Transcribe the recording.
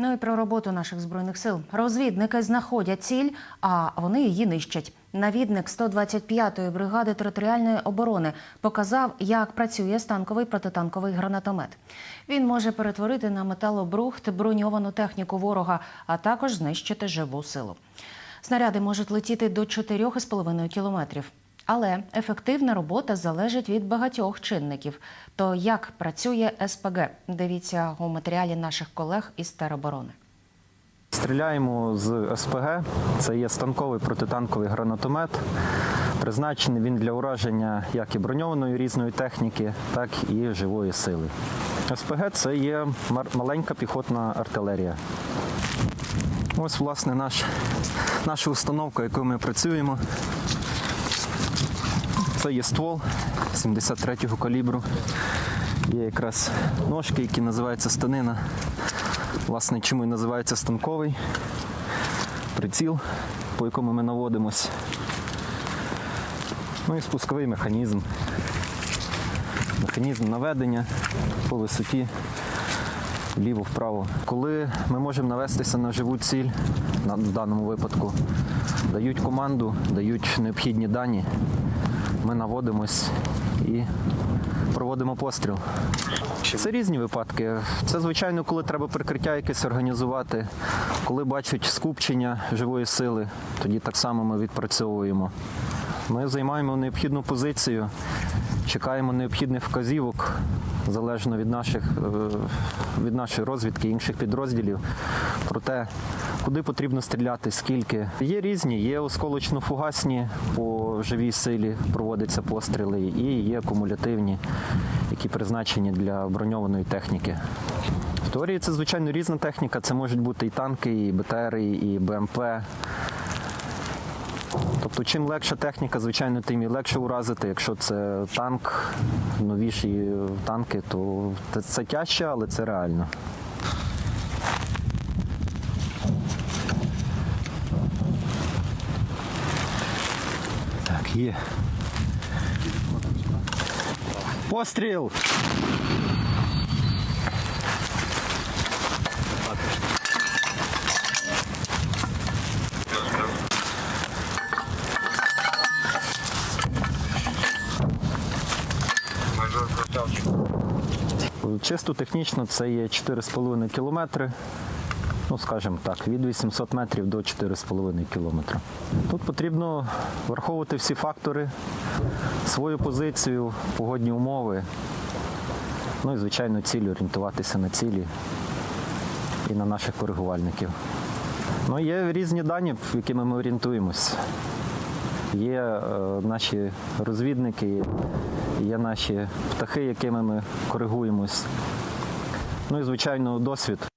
Ну і про роботу наших збройних сил. Розвідники знаходять ціль, а вони її нищать. Навідник 125-ї бригади територіальної оборони показав, як працює станковий протитанковий гранатомет. Він може перетворити на металобрухт броньовану техніку ворога, а також знищити живу силу. Снаряди можуть летіти до 4,5 кілометрів. Але ефективна робота залежить від багатьох чинників. То як працює СПГ? Дивіться у матеріалі наших колег із тероборони. Стріляємо з СПГ. Це є станковий протитанковий гранатомет. Призначений він для ураження як і броньованої різної техніки, так і живої сили. СПГ це є маленька піхотна артилерія. Ось, власне, наш, наша установка, якою ми працюємо. Це є ствол 73-го калібру. Є якраз ножки, які називаються станина. Власне, чому і називається станковий приціл, по якому ми наводимось. Ну і спусковий механізм. Механізм наведення по висоті вліво-вправо. Коли ми можемо навестися на живу ціль, в даному випадку, дають команду, дають необхідні дані, ми наводимось і проводимо постріл. Це різні випадки. Це, звичайно, коли треба прикриття якесь організувати, коли бачать скупчення живої сили, тоді так само ми відпрацьовуємо. Ми займаємо необхідну позицію, чекаємо необхідних вказівок, залежно від, наших, е, від нашої розвідки інших підрозділів, про те, куди потрібно стріляти, скільки. Є різні, є осколочно-фугасні по живій силі проводяться постріли, і є кумулятивні, які призначені для броньованої техніки. В теорії це, звичайно, різна техніка. Це можуть бути і танки, і БТРи, і БМП. Тобто, чим легша техніка, звичайно, тим і легше уразити. Якщо це танк, новіші танки, то це- тяжче, але це реально. Так, є. Постріл! Чисто технічно це є 4,5 кілометри. Ну, скажімо так, від 800 метрів до 4,5 кілометра. Тут потрібно враховувати всі фактори, свою позицію, погодні умови. Ну і, звичайно, ціль орієнтуватися на цілі і на наших коригувальників. Ну, є різні дані, якими ми орієнтуємось. Є е, наші розвідники, є наші птахи, якими ми коригуємось. Ну і, звичайно, досвід.